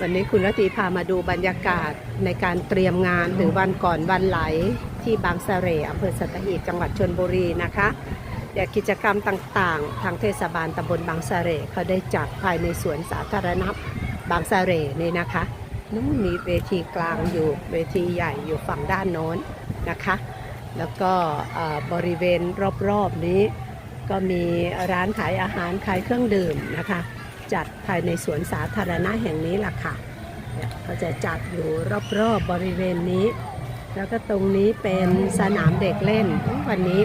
วันนี้คุณรตีพามาดูบรรยากาศในการเตรียมงานหรือวันก่อนวันไหลที่บางสะเรอำเภอสัตหีบจังหวัดชนบุรีนะคะเดี๋ยวกิจกรรมต่างๆ ทางเทศบาลตำบลบางสะเรเขาได้จัดภายในสวนสาธารณะบางสะเรนี่นะคะนู่นมีเวทีกลางอยู่เวทีใหญ่อยู่ฝั่งด้านโน้นนะคะ แล้วก็บริเวณรอบๆนี้ ก็มีร้านขายอาหารขายเครื่องดื่มนะคะ จัดภายในสวนสาธารณะแห่งนี้ล่ะค่ะเขาจะจัดอยู่รอบๆบริเวณนี้ แล้วก็ตรงนี้เป็นสนามเด็กเล่น วันนี้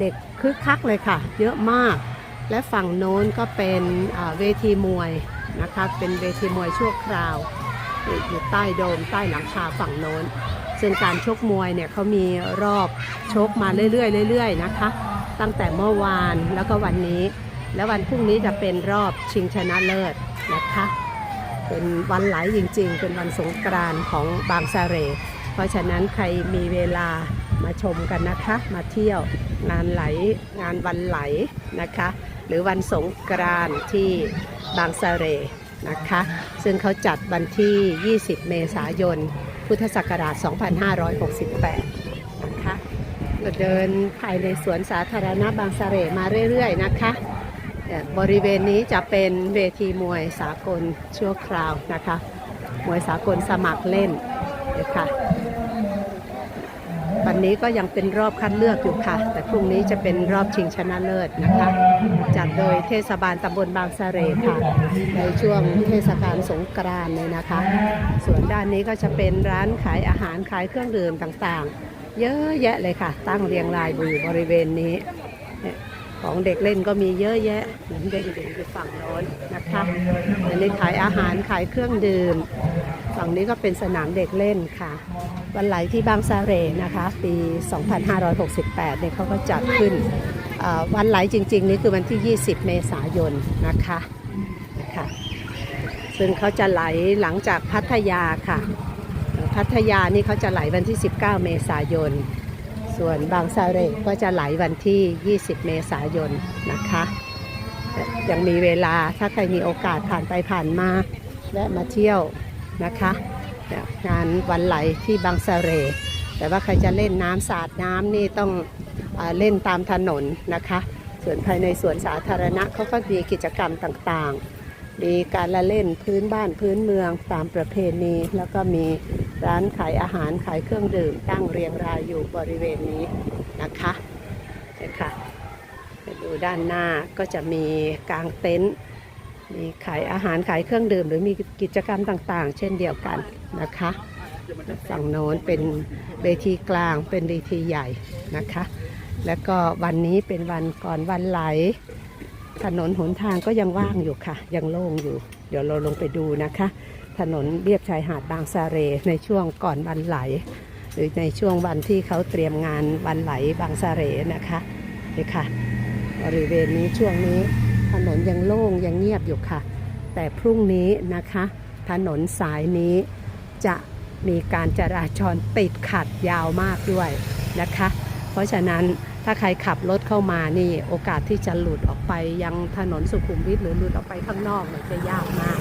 เด็กคึกคักเลยค่ะ เยอะมาก และฝั่งโน้นก็เป็นเวทีมวยนะคะเป็นเวทีมวยชั่วคราว อยู่ใต้โดมใต้หลังคาฝั่งโน้นซึ่งการชกมวยเนี่ยเขามีรอบชกมาเรื่อยๆเรื่อยๆนะคะ ตั้งแต่เมื่อวานแล้วก็วันนี้ แล้ววันพรุ่งนี้จะเป็นรอบชิงชนะเลิศนะคะ เป็นวันไหลจริงๆ เป็นวันสงกรานต์ของบางสะเร่เพราะฉะนั้นใครมีเวลามาชมกันนะคะ มาเที่ยวงานไหลงานวันไหลนะคะ หรือวันสงกรานต์ที่บางสะเร่นะคะ ซึ่งเขาจัดวันที่ 20 เมษายน พุทธศักราช 2568 นะคะก็เดินภายในสวนสาธารณะบางสะเร่มาเรื่อยๆนะคะ บริเวณนี้จะเป็นเวทีมวยสากลชั่วคราวนะคะ มวยสากลสมัครเล่นนะคะวันนี้ก็ยังเป็นรอบคัดเลือกอยู่ค่ะ แต่พรุ่งนี้จะเป็นรอบชิงชนะเลิศนะคะ จัดโดยเทศบาลตำบลบางสะเสร่ค่ะ ในช่วงเทศกาลสงกรานต์เลยนะคะ ส่วนด้านนี้ก็จะเป็นร้านขายอาหารขายเครื่องดื่มต่างๆ เยอะแยะเลยค่ะ ตั้งเรียงรายอยู่บริเวณนี้ ของเด็กเล่นก็มีเยอะแยะ เหมือนเด็กๆอยู่ฝั่งโน้นนะคะอันนี้ขายอาหารขายเครื่องดื่ม ฝั่งนี้ก็เป็นสนามเด็กเล่นค่ะ วันไหลที่บางสะเรนะคะ ปี 2568เนี่ยเขาก็จัดขึ้น วันไหลจริง ๆ นี่คือวันที่ 20 เมษายนนะคะนะคะซึ่งเขาจะไหลหลังจากพัทยาค่ะ พัทยานี่เขาจะไหลวันที่ 19 เมษายน ส่วนบางสะเร่ก็จะไหลวันที่ 20 เมษายนนะคะ ยังมีเวลาถ้าใครมีโอกาสผ่านไปผ่านมาแวะมาเที่ยวนะคะงานวันไหลที่บางสะเร่แต่ว่าใครจะเล่นน้ำสาดน้ำนี่ต้องอเล่นตามถนนนะคะ ส่วนภายในสวนสาธารณะเขาก็มีกิจกรรมต่างๆ มีการละเล่นพื้นบ้านพื้นเมืองตามประเพณี แล้วก็มีร้านขายอาหารขายเครื่องดื่ม ตั้งเรียงรายอยู่บริเวณนี้นะคะเนี่ค่ะไปดูด้านหน้าก็จะมีกางเต็นท์มีขายอาหารขายเครื่องดื่ม หรือมีกิจกรรมต่างๆ เช่นเดียวกันนะคะฝั่งโน้นเป็นเวทีกลางเป็นเวทีใหญ่นะคะ แล้วก็วันนี้เป็นวันก่อนวันไหล ถนนหนทางก็ยังว่างอยู่ค่ะ ยังโล่งอยู่ เดี๋ยวเราลงไปดูนะคะ ถนนเรียบชายหาดบางสะเรในช่วงก่อนวันไหล หรือในช่วงวันที่เขาเตรียมงานวันไหลบางสะเรนะคะนี่ค่ะ บริเวณนี้ช่วงนี้ถนนยังโล่งยังเงียบอยู่ค่ะ แต่พรุ่งนี้นะคะ ถนนสายนี้จะมีการจราจรติดขัดยาวมากด้วยนะคะ เพราะฉะนั้น ถ้าใครขับรถเข้ามานี่โอกาสที่จะหลุดออกไปยังถนนสุขุมวิทหรือหลุดออกไปข้างนอกเนี่ยจะยากมาก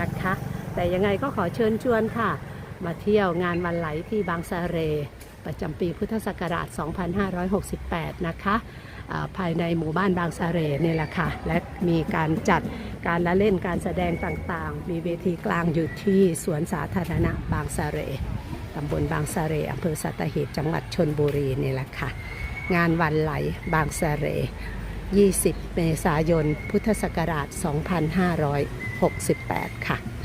นะคะ แต่ยังไงก็ขอเชิญชวนค่ะ มาเที่ยวงานวันไหลที่บางสะเร ประจำปีพุทธศักราช 2568 นะคะอ่าภายในหมู่บ้านบางสะเรนี่แหละค่ะ และมีการจัดการละเล่นการแสดงต่างๆ มีเวทีกลางอยู่ที่สวนสาธารณะบางสะเรตำบลบางสะเรอำเภอสัตหีบจังหวัดชนบุรีนี่แหละค่ะ งานวันไหลบางสะเร 20 เมษายน พุทธศักราช 2568 ค่ะ